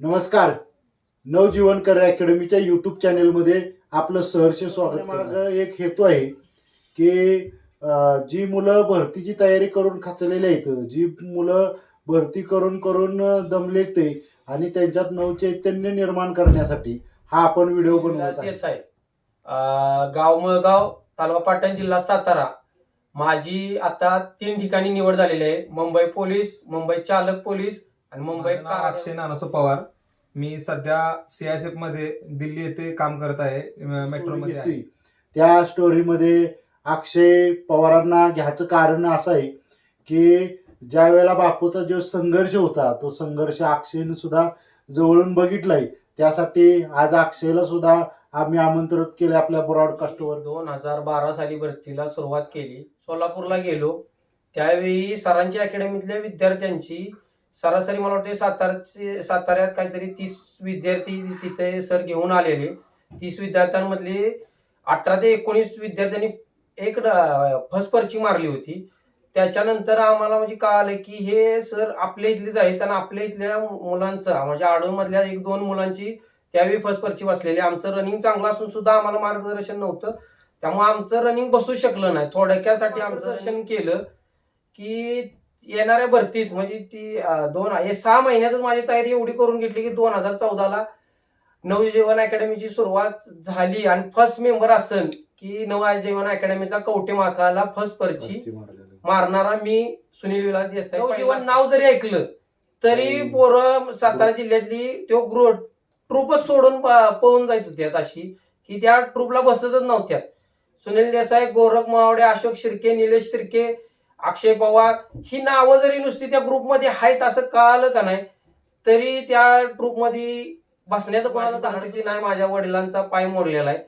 नमस्कार. नवजीवन कर अकॅडमीच्या युट्यूब चॅनेलमध्ये आपलं सहर्ष स्वागत माग एक हेतू आहे की जी मुलं भरतीची तयारी करून खचलेली आहेत जी मुलं भरती करून करून दमले ते आणि त्यांच्यात नवचैतन्य निर्माण करण्यासाठी हा आपण व्हिडिओ बनवत आहे. गाव मळगाव तालुका पाटण जिल्हा सातारा. माझी आता तीन ठिकाणी निवड झालेली आहे. मुंबई पोलीस मुंबई चालक पोलीस आणि मुंबई माझं नाव अक्षय नानासो पवार. मी सध्या सीआयएसएफमध्ये दिल्ली येथे काम करत आहे मेट्रो मध्ये आहे. त्या स्टोरीमध्ये अक्षय पवारांना घ्यायचं कारण असं आहे की ज्या वेळेला बापूचा जो संघर्ष होता तो संघर्ष अक्षयने सुद्धा जवळून बघितलाय. त्यासाठी आज अक्षयला सुद्धा आम्ही आमंत्रित केले आपल्या ब्रॉडकास्टवर दोन हजार बारा साली भरतीला सुरुवात केली. सोलापूरला गेलो. त्यावेळी सरांची अकॅडमीतल्या विद्यार्थ्यांची सरासरी मला वाटते सातारचे साताऱ्यात काहीतरी तीस विद्यार्थी तिथे सर घेऊन आलेले. तीस विद्यार्थ्यांमधले अठरा ते एकोणीस विद्यार्थ्यांनी एक फर्स्ट पर्ची मारली होती. त्याच्यानंतर आम्हाला म्हणजे कळालं की हे सर आपल्या इथलेच आहेत आणि आपल्या इथल्या मुलांचं म्हणजे आडूमधल्या एक दोन मुलांची त्यावेळी फर्स्ट पर्ची बसलेली. आमचं रनिंग चांगलं असून सुद्धा आम्हाला मार्गदर्शन नव्हतं. त्यामुळे आमचं रनिंग बसू शकलं नाही. थोडक्यासाठी आमचं दर्शन केलं की येणाऱ्या भरतीत म्हणजे ती दोन हे सहा महिन्यातच माझी तयारी एवढी करून घेतली की दोन हजार चौदाला नवजीवन अकॅडमीची सुरुवात झाली आणि फर्स्ट मेंबर असेल की नवजीवन अकॅडमीचा कवटे माथाला फर्स्ट पर्ची मारणारा मी सुनील विलास देसाई. नवजीवन नाव जरी ऐकलं तरी. पोरं सातारा जिल्ह्यातली तो ग्रो ट्रूपच सोडून पळून जायत होत्यात अशी की त्या ट्रूपला बसतच नव्हत्या. सुनील देसाई गोरख मावडे अशोक शिर्के निलेश शिर्के अक्षय पवार ही नावं जरी नुसती त्या ग्रुपमध्ये आहेत असं कळालं का नाही तरी त्या ग्रुपमध्ये बसण्याचं कोणाचं धाडसी नाही माझ्या वडिलांचा पाय मोडलेला आहे.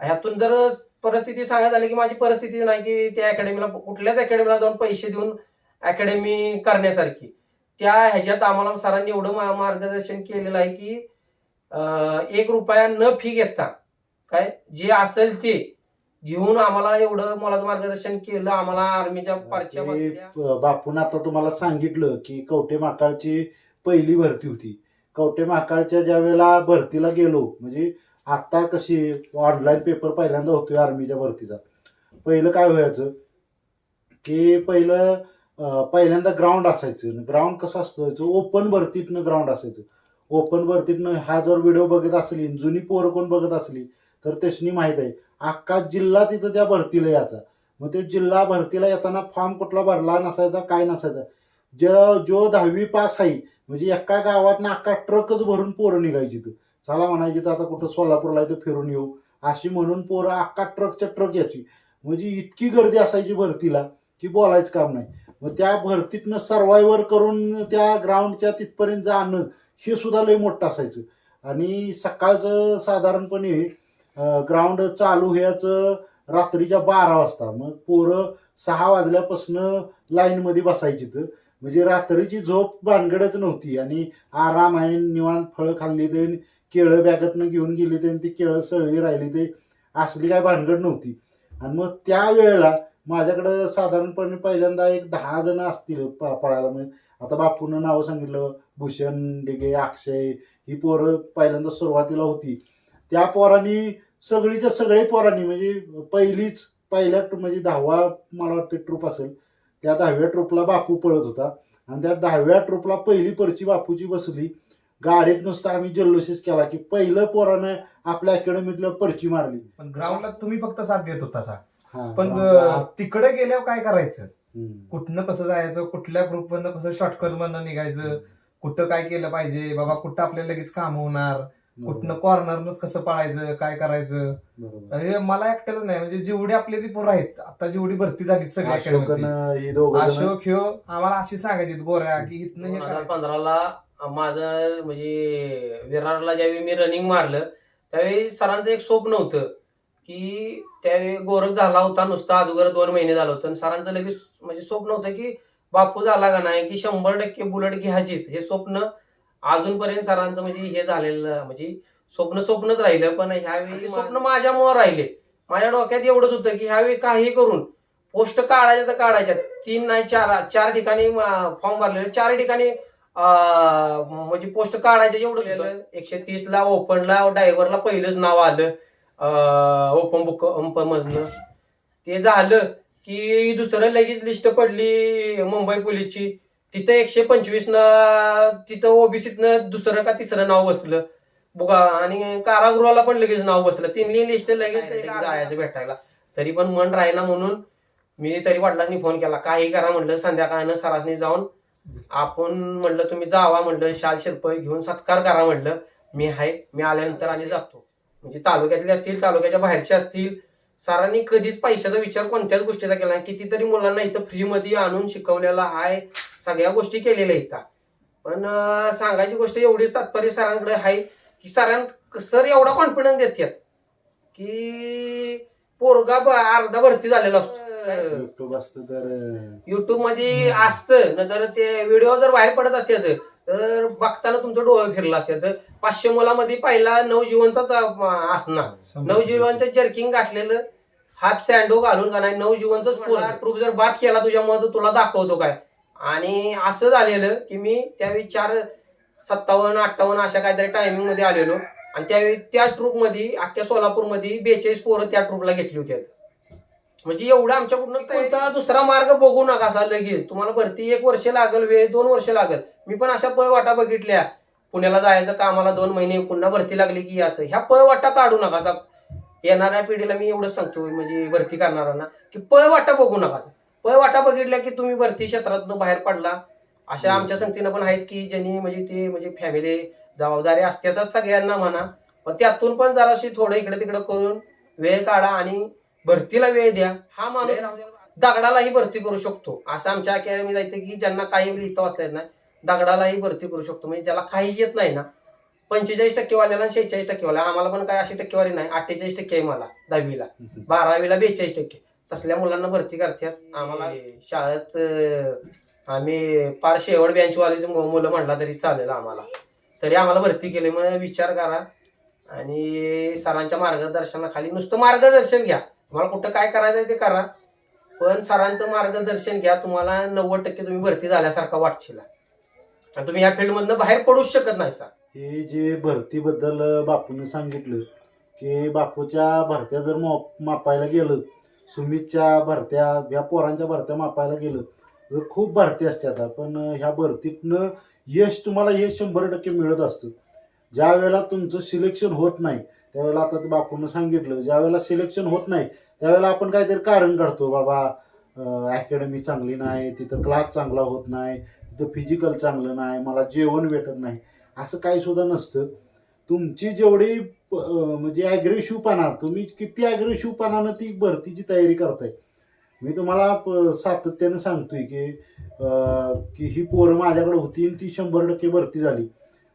ह्यातून जर परिस्थिती सांगायला आली की माझी परिस्थिती नाही की त्या अकॅडमीला कुठल्याच अकॅडमीला जाऊन पैसे देऊन अकॅडमी करण्यासारखी. त्या ह्याच्यात आम्हाला सरांनी एवढं मार्गदर्शन केलेलं आहे की एक रुपया न फी घेता काय जे असेल ते घेऊन आम्हाला एवढं मोलाचं मार्गदर्शन केलं आम्हाला आर्मीच्या पारच्या बसल्या. ते बापून आता तुम्हाला सांगितलं की कवटे माकाळची पहिली भरती होती. कवटे माकाळच्या ज्या वेळेला भरतीला गेलो म्हणजे आता कशी ऑनलाईन पेपर पहिल्यांदा होतोय आर्मीच्या भरतीचा. पहिलं काय व्हायचं की पहिलं पहिल्यांदा ग्राउंड असायचं. ग्राउंड कसं असतं ओपन भरतीतनं ग्राउंड असायचं. ओपन भरतीतनं हा जर व्हिडिओ बघत असली जुनी पोरं कोण बघत असली तर त्याची माहीत आहे. अख्खा जिल्हा तिथं त्या भरतीला यायचा. मग ते जिल्हा भरतीला येताना फॉर्म कुठला भरला नसायचा काय नसायचा. जो जो दहावी पास आहे म्हणजे एका गावातनं अख्खा ट्रकच भरून पोरं निघायची तर चला म्हणायची तर आता कुठं सोलापूरला इथं फिरून येऊ. अशी म्हणून पोरं अख्खा ट्रकच्या ट्रक याची म्हणजे इतकी गर्दी असायची भरतीला की बोलायचं काम नाही. मग त्या भरतीतनं सर्वायवर करून त्या ग्राउंडच्या तिथपर्यंत जाणं हे सुद्धा लय मोठं असायचं. आणि सकाळचं साधारणपणे ग्राउंड चालू ह्याचं रात्रीच्या बारा वाजता. मग पोरं सहा वाजल्यापासनं लाईनमध्ये बसायची तर म्हणजे रात्रीची झोप भानगडच नव्हती. आणि आराम आहे निवांत फळं खाल्ली ते केळं बॅगेतनं घेऊन गेली ते ती केळं सळली राहिली ते असली काय भानगड नव्हती. आणि मग त्या वेळेला माझ्याकडं साधारणपणे पहिल्यांदा एक दहा जण असतील प पळायला. म्हणजे आता बापूनं नावं सांगितलं भूषण डिगे अक्षय ही पोरं पहिल्यांदा सुरुवातीला होती. त्या पोरांनी सगळीच्या सगळे पोरांनी म्हणजे पहिलीच पहिल्या म्हणजे दहावा मला वाटतं ट्रूप असेल त्या दहाव्या ट्रूपला बापू पळत होता. आणि त्या दहाव्या ट्रूपला पहिली परची बापूची बसली. गाडीत नुसतं आम्ही जल्लोषच केला की पहिलं पोरानं आपल्या अकॅडमीतलं परची मारली. पण ग्राउंडला तुम्ही फक्त साथ देत होता सा. हा, पण तिकडे गेल्यावर काय करायचं. कुठनं कसं जायचं? कुठल्या ग्रुप मधनं कसं शॉर्टकट मधनं निघायचं? कुठं काय केलं पाहिजे? बाबा कुठं आपल्याला लगेच काम होणार? कुठनं कॉर्नरनच कसं पळायचं काय करायचं बरोबर. हे मला एकट्यालाच नाही म्हणजे जेवढी आपली ती पोरं आहेत आता जेवढी भरती झाली सगळ्या. ही दोघं जण- अशोक ह्यो आम्हाला अशी सांगायची गोऱ्या की इथनं हे दोन हजार करायचं. पंधराला माझं म्हणजे विरारला ज्यावेळी मी रनिंग मारलं त्यावेळी सरांचं एक स्वप्न होतं की त्यावेळी गोरख झाला होता नुसता अगोदर दोन महिने झालं होतं आणि सरांचं लगेच म्हणजे स्वप्न होतं की बापू झाला का नाही की शंभर टक्के बुलेट घ्यायचीच हे स्वप्न अजूनपर्यंत सरांचं म्हणजे हे झालेलं म्हणजे स्वप्न स्वप्नच राहिलं पण ह्यावेळी स्वप्न माझ्यामुळं राहिले. माझ्या डोक्यात एवढंच होतं की ह्यावेळी काही करून पोस्ट काढायच्या तर काढायच्या तीन नाही चार चार ठिकाणी फॉर्म भरलेले. चार ठिकाणी म्हणजे पोस्ट काढायचं एवढं एकशे तीस ला ओपनला ड्रायव्हरला पहिलंच नाव आलं. ओपन बुक मधनं ते झालं की दुसरं लगेच लिस्ट पडली मुंबई पोलीसची. तिथं एकशे पंचवीस न तिथं ओबीसीतनं दुसरं का तिसरं नाव बसलं. बुगा आणि कारागृहाला पण लगेच नाव बसलं. तिन्ही लिस्ट लगेच जायचं भेटायला. तरी पण मन राहिना म्हणून मी तरी वडिलांनी फोन केला. काही करा म्हणलं संध्याकाळनं सरासनी जाऊन आपण म्हणलं तुम्ही जावा म्हणलं शाल शिल्प घेऊन सत्कार करा म्हणलं. मी आहे मी आल्यानंतर आणि जातो. म्हणजे तालुक्यातले असतील तालुक्याच्या बाहेरचे असतील सरांनी कधीच पैशाचा विचार कोणत्याच गोष्टीचा केला नाही. कितीतरी मुलांना इथं फ्रीमध्ये आणून शिकवलेला आहे. सगळ्या गोष्टी केलेल्या इथं पण सांगायची गोष्ट एवढीच तात्पर्य सरांकडे आहे की सरां सर एवढा कॉन्फिडन्स देतात की पोरगा ब- अर्धा भरती झालेला असतो. युट्यूब असतं तर युट्यूबमध्ये असतं. न तर ते व्हिडिओ जर बाहेर पडत असतात तर बघताना तुमचं डोळं फिरलं असतात पाचशे मुलामध्ये पहिला नवजीवनचाच अं, असणार. नवजीवनचं जर्किंग गाठलेलं हाफ सँडो घालून का नाही नवजीवनच प्रूफ जर बात केला तुझ्यामुळे तर तुला दाखवतो काय. आणि असं झालेलं की मी त्यावेळी चार सत्तावन्न अठ्ठावन्न अशा काहीतरी टायमिंगमध्ये आलेलो. आणि त्यावेळी त्याच ट्रूपमध्ये अख्ख्या सोलापूरमध्ये बेचाळीस पोरं त्या ट्रूपला घेतली होती. म्हणजे एवढं आमच्याकडून दुसरा मार्ग बघू नका असा लगेच. तुम्हाला भरती एक वर्ष लागल वेळ दोन वर्ष लागल. मी पण अशा पळ वाटा बघितल्या. पुण्याला जायचं कामाला दोन महिने पुन्हा भरती लागली की याचं. ह्या पळ वाटा काढू नका असा येणाऱ्या पिढीला मी एवढं सांगतो म्हणजे भरती करणाऱ्यांना की पळ वाटा बघू नका. पळ वाटा बघितल्या की तुम्ही भरती क्षेत्रातून बाहेर पडला. अशा. आमच्या संगतीनं पण आहेत की ज्यांनी म्हणजे ते म्हणजे फॅमिली जबाबदारी असतातच सगळ्यांना म्हणा. पण त्यातून पण जराशी थोडं इकडे तिकडे करून वेळ काढा आणि भरतीला वेळ द्या. हा माणूस दगडालाही भरती करू शकतो. असं आमच्या अकॅडमीत येते की ज्यांना काही लिहिता वाचता येत नाही दगडालाही भरती करू शकतो. म्हणजे ज्याला काहीच येत नाही ना पंचेचाळीस टक्केवाल्याला आणि शेहेचाळीस टक्केवाल्या आम्हाला पण काय अशी टक्केवारी नाही. अठ्ठेचाळीस टक्के आहे मला दहावीला. बारावीला बेचाळीस टक्के. तसल्या मुलांना भरती करतात. आम्हाला शाळेत आम्ही पार शेवट बँचवालीच मुलं म्हणला तरी चालेल आम्हाला. तरी आम्हाला भरती केली. मग विचार करा. आणि सरांच्या मार्गदर्शनाखाली नुसतं मार्गदर्शन घ्या. तुम्हाला कुठं काय करायचं ते करा. पण सरांचं मार्गदर्शन घ्या. तुम्हाला नव्वद टक्के तुम्ही भरती झाल्यासारखा वाटशील. आणि तुम्ही या फील्डमधनं बाहेर पडूच शकत नाही सर. हे जे भरतीबद्दल बापूने सांगितलं की बापूच्या भरत्या जर मो- मापायला गेलं सुमितच्या भरत्या ह्या पोरांच्या भरत्या मापायला गेलं तर खूप भरती असते आता. पण ह्या भरतीतनं यश तुम्हाला हे शंभर टक्के मिळत असतं. ज्या वेळेला तुमचं सिलेक्शन होत नाही त्यावेळेला आता ते बापूनं सांगितलं ज्या वेळेला सिलेक्शन होत नाही त्यावेळेला आपण काहीतरी कारण काढतो बाबा अकॅडमी चांगली नाही तिथं क्लास चांगला होत नाही तिथं फिजिकल चांगलं नाही मला जेवण भेटत नाही. असं काही सुद्धा नसतं. तुमची जेवढी प- म्हणजे ॲग्रेसिव्हपणा तुम्ही किती ॲग्रेसिव्हपणानं ती भरतीची तयारी करताय. मी तुम्हाला प- सातत्यानं सांगतोय की की ही पोरं माझ्याकडे होती आणि ती शंभर टक्के भरती झाली.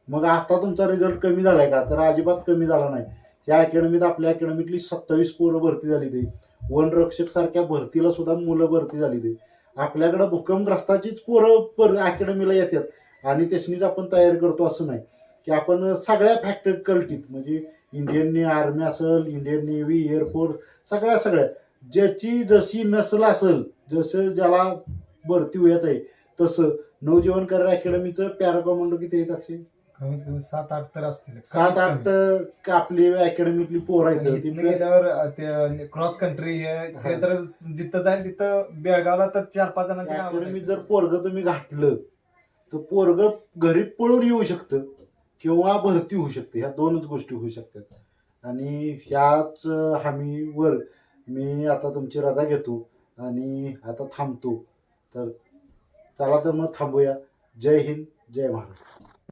मग आता तुमचा रिझल्ट कमी झालाय का? तर अजिबात कमी झाला नाही. या अकॅडमीत आपल्या अकॅडमीतली सत्तावीस पोरं भरती झाली ते. वनरक्षक सारख्या भरतीला सुद्धा मुलं भरती झाली ते. आपल्याकडं भूकंपग्रस्ताचीच पोरं पर अकॅडमीला येतात आणि त्याचनीच आपण तयारी करतो असं नाही की आपण सगळ्या फॅक्टरीकल्टीत म्हणजे इंडियन आर्मी असेल इंडियन नेव्ही एअरफोर्स सगळ्या सगळ्या ज्याची जशी नसल असेल जसं ज्याला भरती होत आहे तसं नवजीवन कर अकॅडमीचं पॅरा कमांडो किती येत अक्षय कमीत कमी सात आठ तर असतील सात आठ आपली अकॅडमीतली पोरं आहेत गेल्यावर क्रॉस कंट्री. ते तर जिथं जाईल तिथं बेळगावला तर चार पाच जणांची आहेत. जर पोरग तुम्ही घातलं तर पोरग घरी पळून येऊ शकतं किंवा भरती होऊ शकते. ह्या दोनच गोष्टी होऊ शकतात. आणि ह्याच हमीवर मी आता तुमची रजा घेतो आणि आता थांबतो. तर चला तर मग थांबूया. जय हिंद जय महाराष्ट्र.